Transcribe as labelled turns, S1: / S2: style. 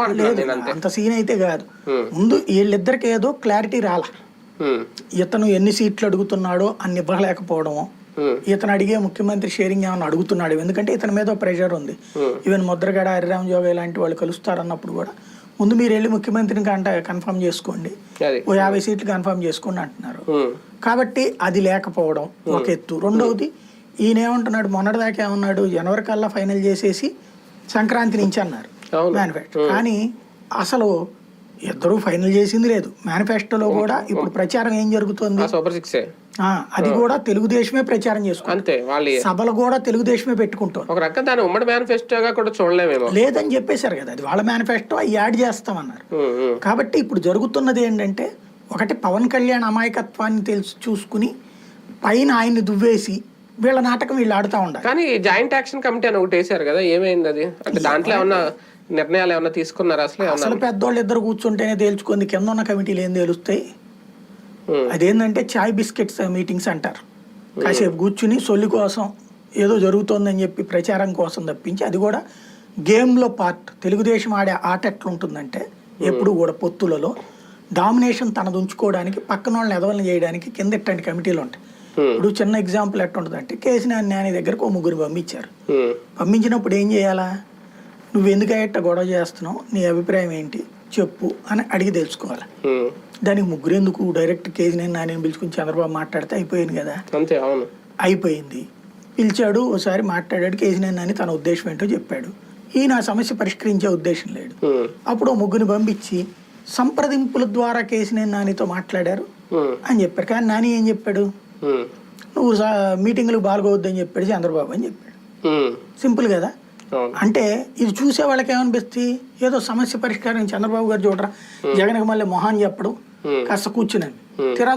S1: అంతే
S2: అంత సీన్ అయితే కాదు. ముందు వీళ్ళిద్దరికి ఏదో క్లారిటీ రాల. ఇతను ఎన్ని సీట్లు అడుగుతున్నాడో అన్ని ఇవ్వలేకపోవడము.
S1: ఉమ్,
S2: ఇతను అడిగే ముఖ్యమంత్రి షేరింగ్ ఏమైనా అడుగుతున్నాడు? ఎందుకంటే ఇతని మీద ప్రెషర్ ఉంది. ఈవెన్ ముద్రగడ హరిరామ్ జోగయ్య లాంటి వాళ్ళు కలుస్తారన్నప్పుడు కూడా ముందు మీరు వెళ్ళి ముఖ్యమంత్రిని కంట కన్ఫర్మ్ చేసుకోండి. ఓ యాభై సీట్లు కన్ఫర్మ్ చేసుకోండి అంటున్నారు. కాబట్టి అది లేకపోవడం ఒక ఎత్తు. రెండవది ఈయన ఏమంటున్నాడు మొన్నటిదాకా ఏమన్నాడు? జనవరి కల్లా ఫైనల్ చేసేసి సంక్రాంతి నుంచి అన్నారు. మేనిఫెస్టో కానీ అసలు ఇద్దరు ఫైనల్ చేసింది లేదు. మేనిఫెస్టోలో కూడా ఇప్పుడు ప్రచారం ఏం జరుగుతుంది?
S1: సూపర్ సిక్సే
S2: అది కూడా తెలుగుదేశమే ప్రచారం చేసుకుంటుంది.
S1: అంతే వాళ్ళు.
S2: సభలు కూడా తెలుగుదేశమే పెట్టుకుంటుంది.
S1: ఒక రకం దాని ఉమ్మడి మేనిఫెస్టోగా కూడా చూడలేమేమో.
S2: లేదని చెప్పేశారు కదా అది వాళ్ళ మేనిఫెస్టో అవి యాడ్ చేస్తామన్నారు. కాబట్టి ఇప్పుడు జరుగుతున్నది ఏంటంటే ఒకటి పవన్ కళ్యాణ్ అమాయకత్వాన్ని తెలుసు చూసుకుని పైన ఆయన్ని దువ్వేసి వీళ్ళ నాటకం వీళ్ళు ఆడుతూ ఉండాలి.
S1: కానీ జాయింట్ యాక్షన్ కమిటీ అని ఒకటి వేసారు కదా ఏమైంది అది? అంటే దాంట్లో ఏమన్నా నిర్ణయాలు ఏమన్నా తీసుకున్నారా అసలు
S2: అసలు పెద్దోళ్ళు ఇద్దరు కూర్చుంటేనే తేల్చుకుంది. కింద ఉన్న కమిటీలు ఏం తేలుస్తాయి? అదేంటంటే చాయ్ బిస్కెట్స్ మీటింగ్స్ అంటారు. కాసేపు కూర్చుని సొల్లి కోసం ఏదో జరుగుతోందని చెప్పి ప్రచారం కోసం తప్పించి అది కూడా గేమ్లో పార్ట్. తెలుగుదేశం ఆడే ఆట ఎట్లుంటుందంటే ఎప్పుడు కూడా పొత్తులలో డామినేషన్ తనది ఉంచుకోవడానికి పక్కన వాళ్ళని ఎదవలను చేయడానికి కింద ఇట్టంటి కమిటీలు ఉంటాయి. ఇప్పుడు చిన్న ఎగ్జాంపుల్ ఎట్టుంటుందంటే కేసీఆర్ న్యాని దగ్గరకు ఓ ముగ్గురు పంపించారు. పంపించినప్పుడు ఏం చేయాలా? నువ్వు ఎందుకు అయ్యట్ట గొడవ చేస్తున్నావు? నీ అభిప్రాయం ఏంటి? చెప్పు అని అడిగి తెలుసుకోవాలి. దానికి ముగ్గురు ఎందుకు డైరెక్ట్ కేజీ నేను నాని పిలుచుకుని చంద్రబాబు మాట్లాడితే అయిపోయింది కదా?
S1: అంతే అవును.
S2: అయిపోయింది. పిలిచాడు ఒకసారి మాట్లాడాడు కేజీ నేను నాని తన ఉద్దేశం ఏంటో చెప్పాడు. ఈయన ఆ సమస్య పరిష్కరించే ఉద్దేశం లేడు అప్పుడు ముగ్గురిని పంపించి సంప్రదింపుల ద్వారా కేసీ నేను నానితో మాట్లాడారు అని చెప్పారు కానీ నాని ఏం చెప్పాడు? నువ్వు మీటింగ్లకు పాల్గొవద్దని చెప్పాడు చంద్రబాబు అని చెప్పాడు. సింపుల్ కదా? అంటే ఇది చూసే వాళ్ళకి ఏమనిపిస్తుంది? ఏదో సమస్య పరిష్కారం చంద్రబాబు గారు చూడరా? జగన్కి మళ్ళీ మొహాన్ చెప్పడం. కాస్త కూర్చున్నాను తీరా